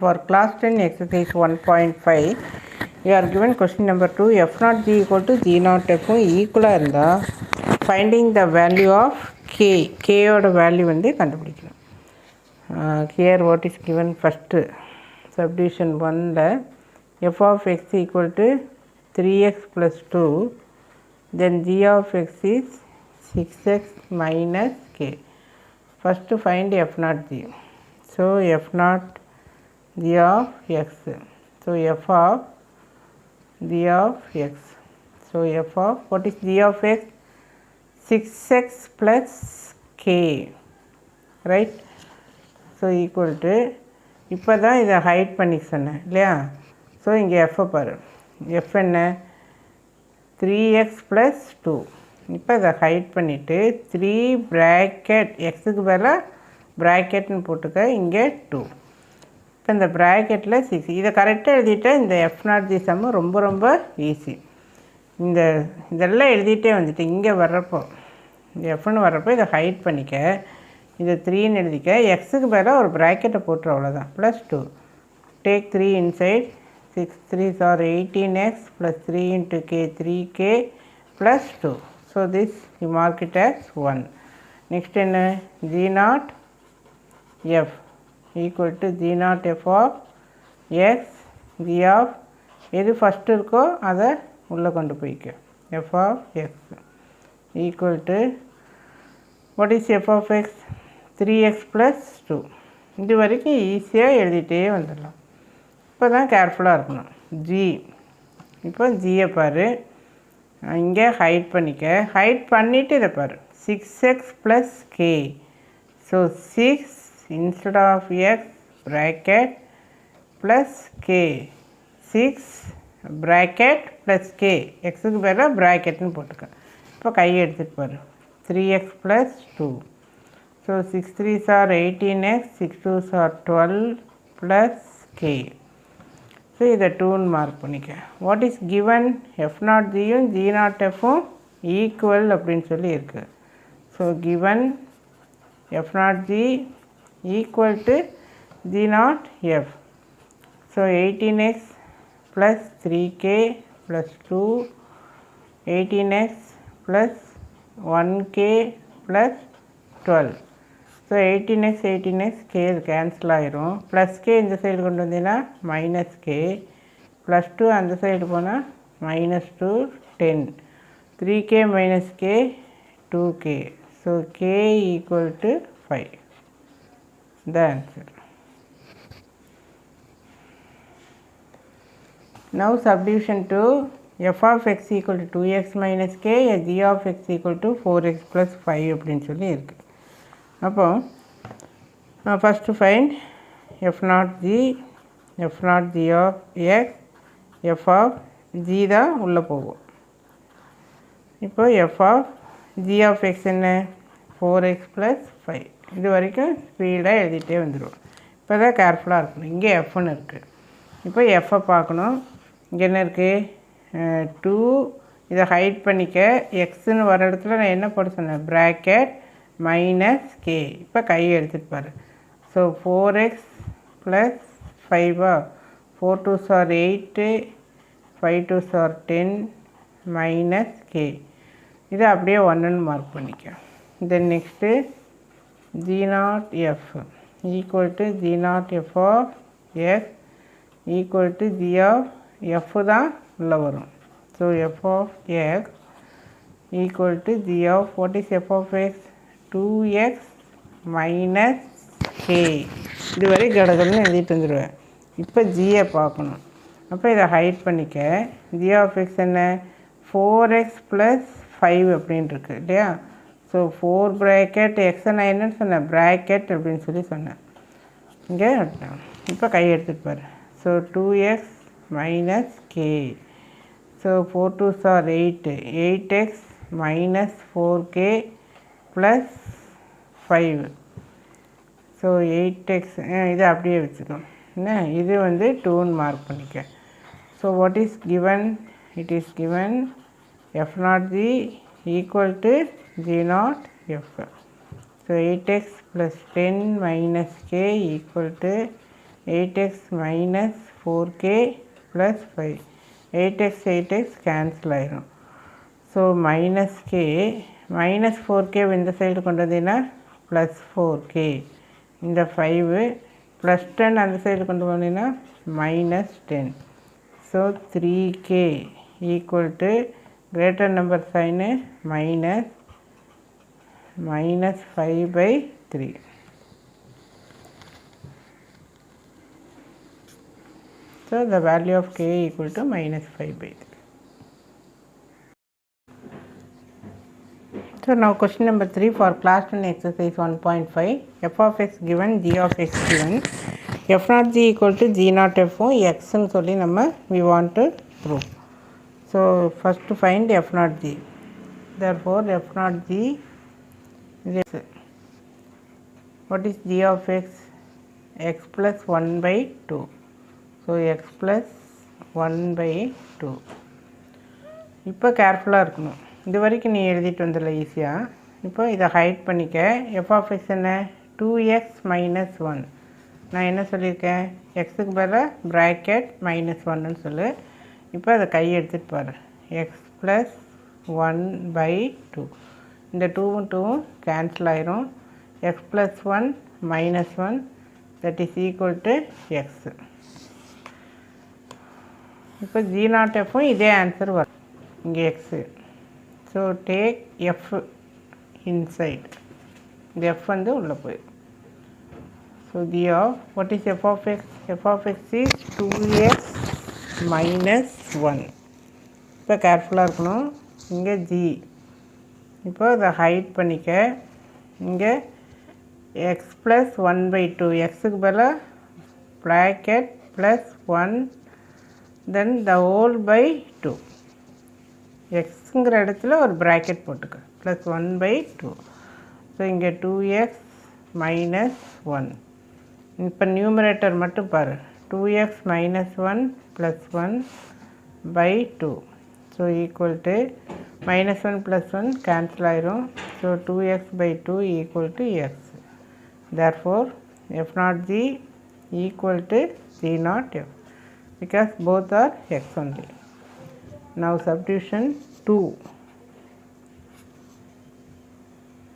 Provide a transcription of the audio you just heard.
For class 10 exercise 1.5 you are given question number 2 f naught g equal to g naught f ஈக்குவலாக இருந்தால் finding the value of K கேயோட value வந்து கண்டுபிடிக்கணும் here what is given first subdivision ஒனில் F of X equal to three X plus two then G of X is six X minus K first find F naught G so F of x. So f of g of x. So f of what is g of x? 6x plus k. Right? So equal to இப்போ தான் இதை height பண்ணி சொன்னேன் இல்லையா so இங்கே FI பாரு F என்ன three X plus two இப்போ இதை ஹைட் பண்ணிவிட்டு த்ரீ ப்ராக்கெட் எக்ஸுக்கு பதிலாக ப்ராக்கெட்னு போட்டுக்க இங்கே டூ இப்போ இந்த ப்ராக்கெட்டில் சிக்ஸ் இதை கரெக்டாக எழுதிட்டால் இந்த எஃப் நாட் ஜி சம்மு ரொம்ப ரொம்ப ஈஸி இந்த இதெல்லாம் எழுதிட்டே வந்துட்டு இங்கே வர்றப்போ இந்த எஃப்னு வர்றப்போ இதை ஹைட் பண்ணிக்க. இதை த்ரீன்னு எழுதிக்க. எக்ஸுக்கு பதிலாக ஒரு ப்ராக்கெட்டை போட்டுரு அவ்வளோதான் plus two take three inside six three sir eighteen X plus three into K three K plus two so this you mark it as one next என்ன? G naught F equal to G naught F of X G of எது first இருக்கோ அதை உள்ளே கொண்டு போய்க்க. F of X equal to what is F of X three X plus two இது வரைக்கும் ஈஸியாக எழுதிட்டே வந்துடலாம். இப்போ தான் கேர்ஃபுல்லாக இருக்கணும். ஜி இப்போ ஜியை பாரு. இங்கே ஹைட் பண்ணிக்க. ஹைட் பண்ணிவிட்டு இதை பாரு. Six x plus k so six instead of x bracket plus k. 6 bracket plus k. xக்கு பதிலாக ப்ராக்கெட்னு போட்டுக்க. இப்போ கை எடுத்துகிட்டு பாரு. Three x plus two so six three are eighteen x six two are twelve plus k so இதை டூன்னு மார்க் பண்ணிக்க. What is given f naught ஜியும் g naught எஃப்பும் ஈக்குவல் அப்படின்னு சொல்லி இருக்குது so given f naught g equal to g naught f. So 18x plus 3k plus 2 18x plus 1k plus 12. So eighteen x eighteen x k cancel ஆகிரும் plus k இந்த side கொண்டு வந்தீங்கன்னா minus k plus two அந்த side போனால் minus two ten three k minus k two k so k equal to five the answer. Now subdivision to f of x equal to 2x minus k, a g of x equal to 4x plus 5 அப்படின்னு சொல்லி இருக்கு. அப்போ first find f naught g f naught g of x f of g தான் உள்ளே போகும். இப்போ f of g of x என்ன? Four X plus five இது வரைக்கும் ஸ்பீடாக எழுதிட்டே வந்துடுவோம் இப்போ தான் கேர்ஃபுல்லாக இருக்கணும். இங்கே எஃப்னு இருக்குது இப்போ எஃப்பை பார்க்கணும். இங்கே என்ன இருக்குது டூ இதை ஹைட் பண்ணிக்க. எக்ஸுன்னு வர இடத்துல நான் என்ன போட சொன்னேன்? ப்ராக்கெட் மைனஸ் கே இப்போ கை எடுத்துட்டு பாரு. So four X plus ஃபைவா four two are eight five two are ten minus k இதை அப்படியே ஒன்றுன்னு மார்க் பண்ணிக்க. Then next g naught f equal to g naught f of x equal to g of f தான் உள்ள வரும். So f of x equal to g of what is f of x? 2x minus k. இதுவரை கடகடன்னு எழுதிட்டு வந்துடுவேன் இப்போ ஜியை பார்க்கணும். அப்போ இதை ஹைட் பண்ணிக்க. ஜி ஆஃப் எக்ஸ் என்ன? ஃபோர் எக்ஸ் ப்ளஸ் ஃபைவ் அப்படின்ட்டுருக்கு இல்லையா? ஸோ ஃபோர் ப்ராக்கெட் எக்ஸ் நைன்னு சொன்னேன். ப்ராக்கெட் அப்படின்னு சொல்லி சொன்னேன். இங்கே இப்போ கை எடுத்துகிட்டு so two x minus k so four two are eight eight x minus four k plus five so eight x இதை அப்படியே வச்சுக்கோ. என்ன? இது வந்து டூன்னு மார்க் பண்ணிக்க. So what is given it is given f naught g equal to g naught f. So 8x plus 10 minus k equal to 8x minus 4k plus 5 8x 8x cancel ஆயிரும். So minus k minus four k இந்த side கொண்டு வந்தீங்கன்னா plus four k இந்த five plus ten அந்த side கொண்டு போனீங்கன்னா minus ten so three k equal to Greater number sign minus minus five by three So the value of k equal to minus 5 by 3. So now question number 3 for class 10 exercise 1.5 f of x given g of x given f naught g equal to g naught f x ன்னு சொல்லி நம்ம we want to prove. So first find f naught g. Therefore f naught g is what is g of x? x plus 1 by 2. So x plus one by two இப்போ கேர்ஃபுல்லாக இருக்கணும். இது வரைக்கும் நீ எழுதிட்டு வந்துடல ஈஸியாக இப்போ இதை ஹைட் பண்ணிக்க. எஃப் ஆஃப் எக்ஸ் என்ன? டூ எக்ஸ் மைனஸ் ஒன் நான் என்ன சொல்லியிருக்கேன்? எக்ஸுக்கு பதிலாக ப்ராக்கெட் மைனஸ் ஒன்னு சொல்லு. இப்போ அதை கை எடுத்துகிட்டு பாரு x plus one by two இந்த டூவும் டூவும் கேன்சல் ஆயிரும். X plus one minus one that is equal to x இப்போ ஜி நாட் எஃப்பும் இதே ஆன்சர் வரும். இங்கே x so take f inside இந்த எஃப் வந்து உள்ளே போயிடும் so the of what is f of x f of x is two x minus one இப்போ கேர்ஃபுல்லாக இருக்கணும். இங்கே ஜி இப்போ இதை ஹைட் பண்ணிக்க. இங்கே x plus one by two எக்ஸுக்கு பதிலாக bracket plus one then the whole by two எக்ஸுங்கிற இடத்துல ஒரு ப்ராக்கெட் போட்டுக்க. Plus one by two so இங்கே டூ எக்ஸ் மைனஸ் ஒன் இப்போ நியூமரேட்டர் மட்டும் பாரு. Two x minus one plus one by two so equal to minus one plus one cancel ஆயிரும். So two x by two equal to x therefore f naught g equal to g naught f because both are x only. Now substitution 2